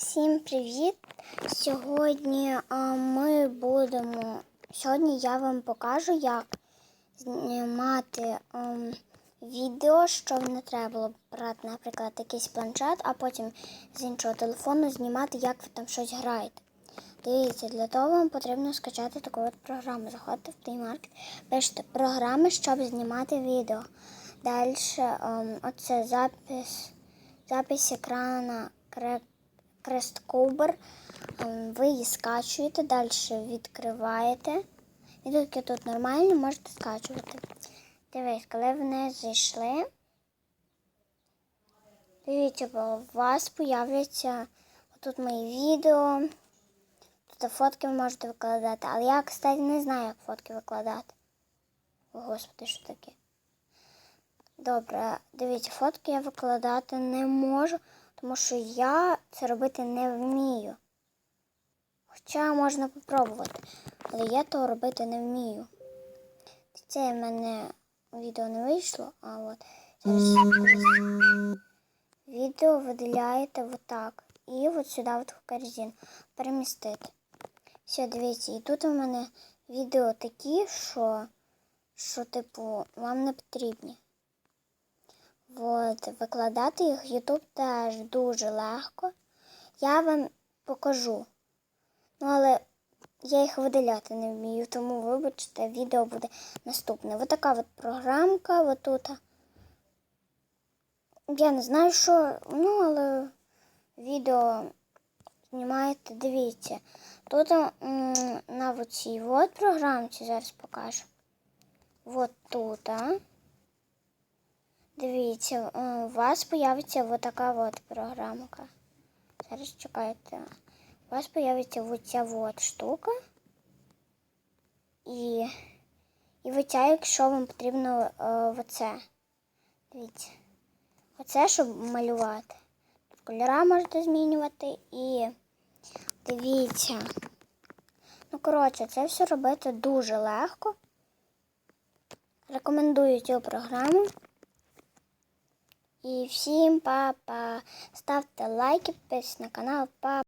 Всім привіт! Сьогодні ми будемо. Сьогодні я вам покажу, як знімати ем, відео, щоб не треба було брати, наприклад, якийсь планшет, а потім з іншого телефону знімати, як ви там щось граєте. Дивіться, для того вам потрібно скачати таку от програму. Заходите в Play пишете програми, щоб знімати відео. Далі ем, оце запис, запис екрана кре- Кресткубер. Ем, Ви її скачуєте, далі відкриваєте. Відгуки тут нормальні, можете скачувати. Дивись, коли в неї зайшли, дивіться, бо у вас появляться тут мої відео. Тут фотки ви можете викладати. Але я, кстати, не знаю, як фотки викладати. О, Господи, що таке? Добре, дивіться, фотки я викладати не можу, тому що я це робити не вмію. Хоча можна попробувати, але я того робити не вмію. Це в мене відео не вийшло, а от відео виділяєте отак. І от сюди в корзину перемістити. Все, дивіться, і тут у мене відео такі, що, що типу, вам не потрібні. От, викладати їх в теж дуже легко. Я вам покажу. Ну, але я їх видаляти не вмію, тому вибачте, відео буде наступне. Ось така от програмка, отут. Я не знаю, що, ну, але відео знімаєте, дивіться. Тут на цій от програмці зараз покажу. От тут. А. Дивіться, е, у вас появиться вот така от програмка. Зараз чекайте. У вас появиться оця от штука. І, і оця, якщо вам потрібно е, оце. Дивіться. Оце, щоб малювати. Кольора можете змінювати і дивіться. Ну, коротше, це все робити дуже легко. Рекомендую цю програму. І всім па-па. Ставте лайки, підписуйтесь на канал. Па.